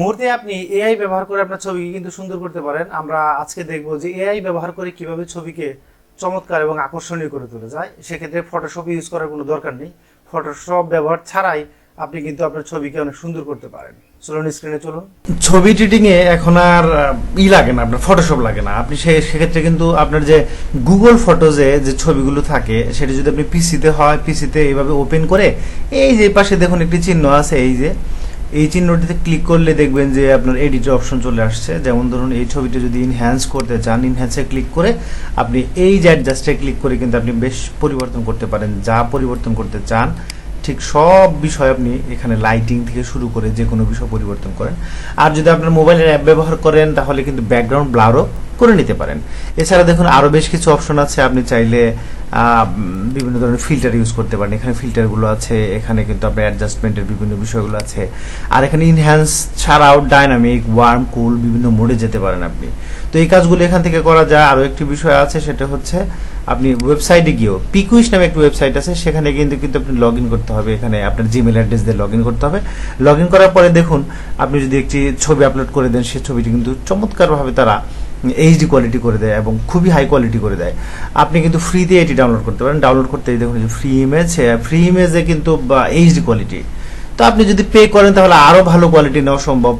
মুহূর্তে আপনি এআই ব্যবহার করে আপনার ছবিকে কিন্তু সুন্দর করতে পারেন। আমরা আজকে দেখব যে এআই ব্যবহার করে কীভাবে ছবিকে চমৎকার এবং আকর্ষণীয় করে তোলা যায়। সেক্ষেত্রে ফটোশপ ইউজ করার কোনো দরকার নেই। ফটোশপ ব্যবহার ছাড়াই আপনি কিন্তু আপনার ছবিকে অনেক সুন্দর করতে পারেন। চলুন স্ক্রিনে চলুন। ছবি এডিটিং এ এখন আর ই লাগে না, আপনার ফটোশপ লাগে না। আপনি সে, সেক্ষেত্রে কিন্তু আপনার যে গুগল ফটোজে যে ছবিগুলো থাকে, সেটা যদি আপনি পিসিতে হয় পিসিতে এইভাবে ওপেন করে, এই যে পাশে দেখুন একটি চিহ্ন আছে, এই যে এই চিহ্নটিতে ক্লিক করলে দেখবেন যে আপনার এডিট অপশন চলে আসছে। যেমন ধরুন, এই ছবিটি যদি ইনহ্যান্স করতে চান ইনহ্যান্সে ক্লিক করে আপনি এই যে অ্যাডজাস্টে ক্লিক করে কিন্তু আপনি বেশ পরিবর্তন করতে পারেন। যা পরিবর্তন করতে চান, ঠিক সব বিষয় আপনি এখানে লাইটিং থেকে শুরু করে যে কোনো বিষয় পরিবর্তন করেন। আর যদি আপনার মোবাইলের অ্যাপ ব্যবহার করেন, তাহলে কিন্তু ব্যাকগ্রাউন্ড ব্লারও করে নিতে পারেন। এছাড়া দেখুন আরও বেশ কিছু অপশন আছে। আপনি চাইলে বিভিন্ন ধরনের ফিল্টার ইউজ করতে পারেন। এখানে ফিল্টারগুলো আছে, এখানে কিন্তু আপনার অ্যাডজাস্টমেন্টের বিভিন্ন বিষয়গুলো আছে। আর এখানে ইনহ্যান্স ছাড়াও ডাইনামিক ওয়ার্ম কুল বিভিন্ন মোডে যেতে পারেন আপনি। তো এই কাজগুলো এখান থেকে করা যায়। আরও একটি বিষয় আছে, সেটা হচ্ছে আপনি ওয়েবসাইটে গিয়েও পিকুইশ নামে একটি ওয়েবসাইট আছে, সেখানে কিন্তু কিন্তু আপনি লগ করতে হবে। এখানে আপনার জিমেল অ্যাড্রেস দিয়ে লগ করতে হবে। লগ করার পরে দেখুন, আপনি যদি একটি ছবি আপলোড করে দেন সেই ছবিটি কিন্তু চমৎকারভাবে তারা এইচডি কোয়ালিটি করে দেয় এবং খুবই হাই কোয়ালিটি করে দেয়। আপনি কিন্তু ফ্রিতে এটি ডাউনলোড করতে পারেন। ডাউনলোড করতে দেখুন ফ্রি ইমেজ ফ্রি ইমেজে কিন্তু এইচডি কোয়ালিটি তো আপনি যদি পে করেন তাহলে আরও ভালো কোয়ালিটি নেওয়া সম্ভব।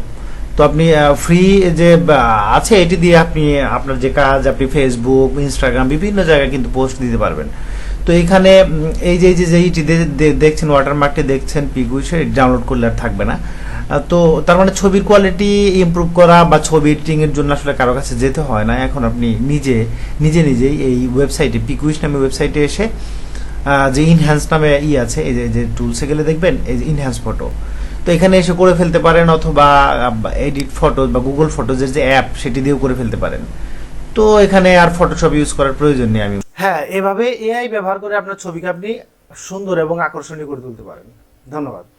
তো আপনি ফ্রি যে বা, আছে এটি দিয়ে আপনি আপনার যে কাজ আপনি ফেসবুক ইনস্টাগ্রাম বিভিন্ন জায়গায় কিন্তু পোস্ট দিতে পারবেন। তো এখানে এই যে যে দে- দেখছেন ওয়াটারমার্কটি দেখছেন পিগুইসে ডাউনলোড করলে আর থাকবে না। তো তার মানে ছবির কোয়ালিটি ইমপ্রুভ করা বা ছবি এডিটিং এর জন্য আসলে কারও কাছে যেতে হয় না। এখন আপনি নিজে নিজে নিজেই এই ওয়েবসাইটে পিকুইস নামে ওয়েবসাইটে এসে যে ইনহ্যান্স নামে ই আছে, এই যে- যে টুলসে গেলে দেখবেন, এই যে ইনহ্যান্স ফটো তো এখানে এসে করে ফেলতে পারেন অথবা এডিট ফটো বা গুগল ফটোজের যে অ্যাপ সেটি দিয়েও করে ফেলতে পারেন। তো এখানে আর ফটোশপ ইউজ করার প্রয়োজন নেই আমি। হ্যাঁ এভাবে এআই ব্যবহার করে আপনার ছবিকে আপনি সুন্দর এবং আকর্ষণীয় করে তুলতে পারেন। ধন্যবাদ।